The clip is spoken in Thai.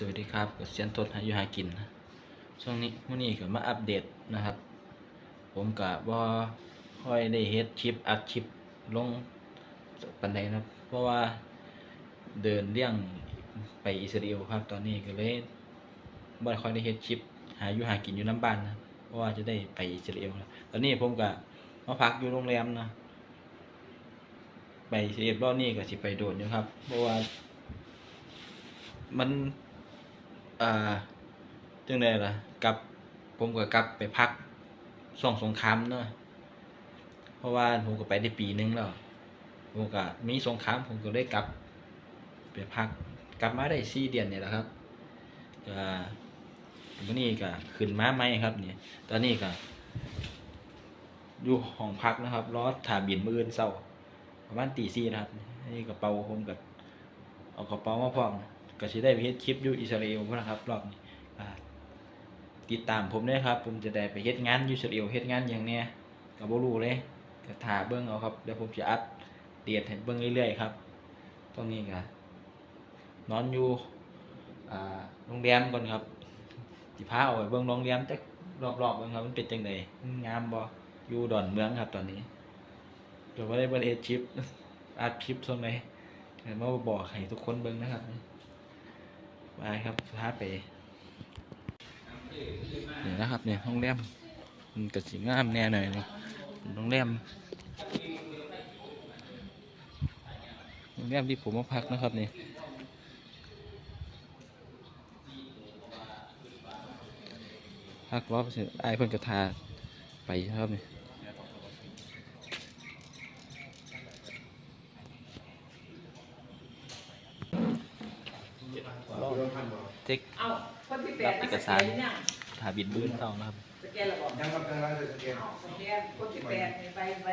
สวัสดีครับกับเซียนทศหาอยู่หากินนะช่วงนี้มื่อนี้ก็มาอัปเดตนะครับ ผมกะว่าค่อยได้เฮ็ดคลิปอัดคลิปลงปันใดนะครับเพราะว่าเดินเลี่ยงไปอิสราเอลครับ ตอนนี้ก็เลยบ่ค่อยได้เฮ็ดคลิป หาอยู่หากินอยู่น้ำบ้านนะเพราะว่าจะได้ไปอิสราเอลนะตอนนี้ผมก็มาพักอยู่โรงแรมนะไปอิสราเอลรอบนี้ก็สิไปโดดอยู่ครับ เพราะว่ามัน อ่าจังไดล่ะกลับ ผมก็กลับไปพักส่องสงครามเนาะเพราะว่าผมก็ไปได้ปีหนึงแล้วผมก็มีสงครามผมก็ได้กลับ ไปพัก กลับมาได้สี่เดือนเนี่ยแหละครับก็วันนี้ก็ขึ้นมาใหมครับเนี่ยตอนนี้ก็อยู่ห้องพักนะครับรอถ่าบินมืออื่นเช้าประมาณตีสี่นะครับ นี่กระเป๋าผมกับเอากระเป๋ามาพร้อม ก็สิได้ไปเฮ็ดคลิปอยู่อิสราเอลพุ่นนะครับรอบนี้อ่าติดตามผมด้วยครับ ผมจะได้ไปเฮ็ดงานอยู่อิสราเอลเฮ็ดงานอย่างเนี้ยก็บ่รู้เลยก็ถ่าเบิ่งเอาครับเดี๋ยวผมจะอัปเดตให้เบิ่งเรื่อยๆครับตรงนี้ก็นอนอยู่อ่าโรงแรมก่อนครับสิพาเอาไปเบิ่งโรงแรมจักรอบๆเบิ่งครับมันเป็นจังไดงามบ่อยู่ดอนเมืองครับตอนนี้เดี๋ยวบ่ได้เบิ่งเฮ็ดคลิปอัดคลิปส่งไหนมาบอกให้ทุกคนเบิ่งนะครับ ไปครับพาไปนี่นะครับเนี่ยโรงแรมมันก็สิงามแน่หน่อยเนาะโรงแรมโรงแรมที่ผมมาพักนะครับนี่พักรอบเสร็จไอ้เพิ่อนกระทาไปครับนี่ เจ๊กเอ้าคนที่แปรัดบเอกสารเนี่ยถาบินบื้นเต่านะครับสแกนระบบยังครับยังครับสแกนเอ้าสแกนคนที่แปดนี่ใบใบ